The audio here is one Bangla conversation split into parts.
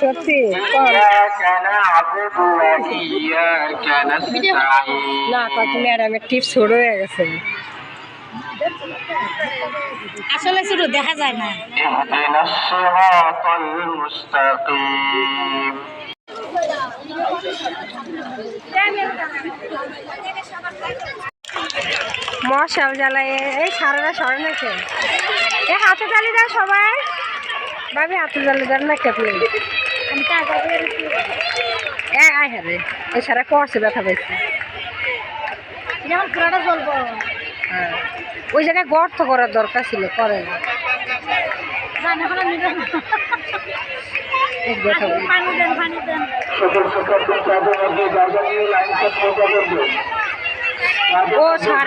সত্যি না কত ম্যাডামের টিপ শুরু হয়ে গেছে। আসলে শুরু দেখা যায় না। মশাল জ্বালায় এই সারারা সরে নাকি এ হাতে তালি দাও সবাই। ভাবি হাতে জ্বালে দেন না কে আপনি আমি এ আয় হ্যাঁ রে এই সারা করছে ব্যথা পাইছে। যেমন পুরাটা চলবো হ্যাঁ। ওই জায়গায় গর্ত করার দরকার ছিল করে না ও স্যার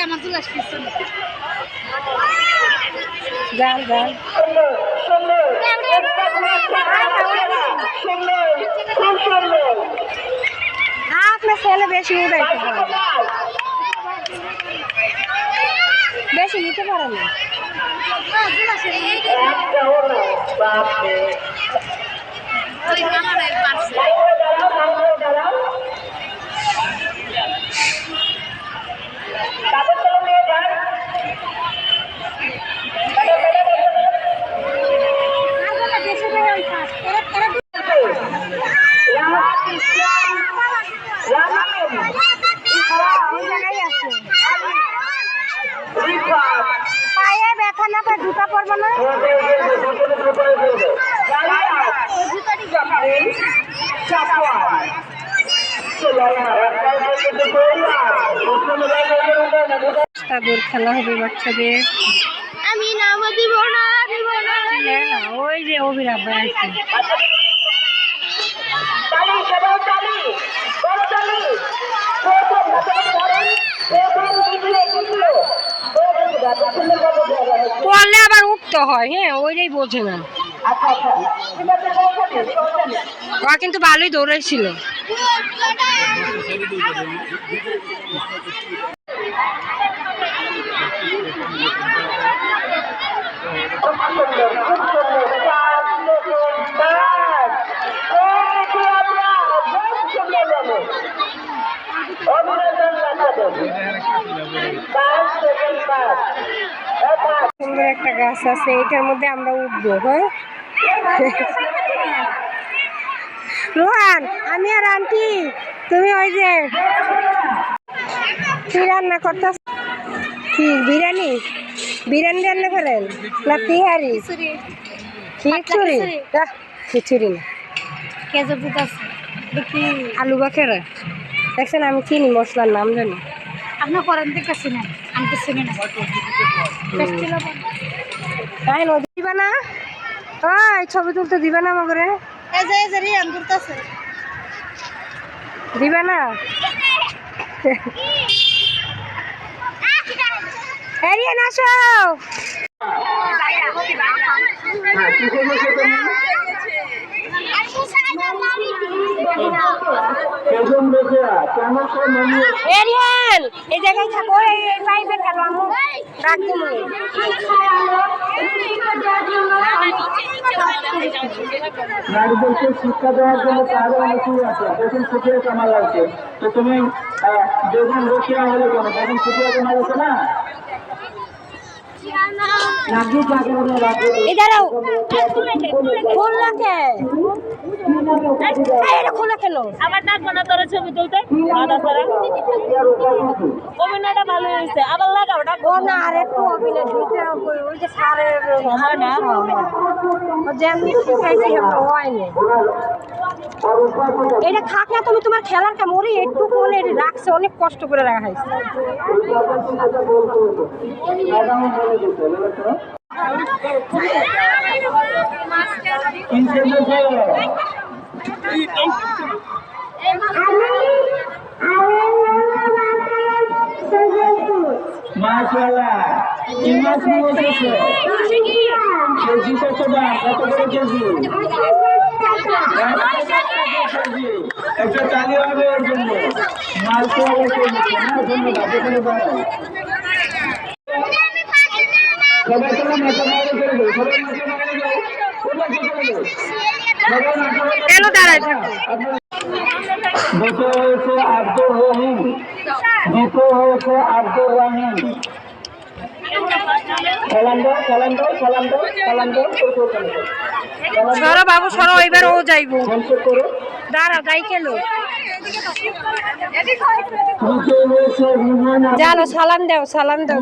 আমার চুল আপনার ছেলে বেশি উড়াইতে পারে। বেশি নিতে পারে না। ওই জায়গায় আছে পায়ে ব্যথা না পায় জুতা পরবো না? তাদের খেলা হবে বাচ্চাদের। আমি নাম দিব না দিব না। ওই যে অভিরাম আছে। হয় হ্যাঁ ওইটাই বোঝে না। ওরা কিন্তু ভালোই দৌড়াইছিল। সুন্দর একটা গাছ আছে এটার মধ্যে আমরা উঠবো হ্যাঁ? রোহান আমি আর আন্টি তুমি ওই যে কি রান্না করতে কি বিরিয়ানি? বিরিয়ানি রান্না করেন? না তিহারি? খিচুড়ি। খিচুড়ি? না আলু বাখেরা। দেখছেন আমি চিনি মশলার নাম জানি। আপনি করেন দেখতেছি না। আমি তো চিনি না তাই দিবা না? ওই ছবি তুলতে দিবা না আমাকে এই যে এই যে রিয়ান ঘুরতেছে দিবা না? এরিয়ান আসো। মনে এরিয়ান এই জায়গায় থাকো এই পাইপে থাকো আমি ডাক দিমু নারীদেরকে শিক্ষা দেওয়ার জন্য তারও অনেক আছে। দেখুন সুপ্রিয়া কামাল আছে। তো তুমি আহ, রোকিয়া হলে কেন? বেগম সুপ্রিয়া কামাল আছে না? এটা খোলা কেন? আবার লাগবে না তোর ছবি তুলতে? অভিনয়টা ভালো হয়েছে। আবার লাগাও ডাকবো না আর একটু অভিনয় সারের হ্যাঁ, যেমনি হয়নি এটা খাক না তুমি তোমার খেলার কাম ওরে একটু রাখছে অনেক কষ্ট করে রাখা হয়েছে। মাশাআল্লাহ। কি মাছ নিয়ে এসেছে কেজি কত দাম কত করে কেজি কেন দাঁড়ায় থাকো দ্বিতীয় হয়েছে আব্দুর রহিম দ্বিতীয় হয়েছে আব্দুর রহিম সালাম দাও সালাম দাও সালাম দাও সালাম দাও সরো বাবু সরো এবার ও যাইবো দাঁড়াও যাই কেন। জানো সালাম দাও সালাম দাও।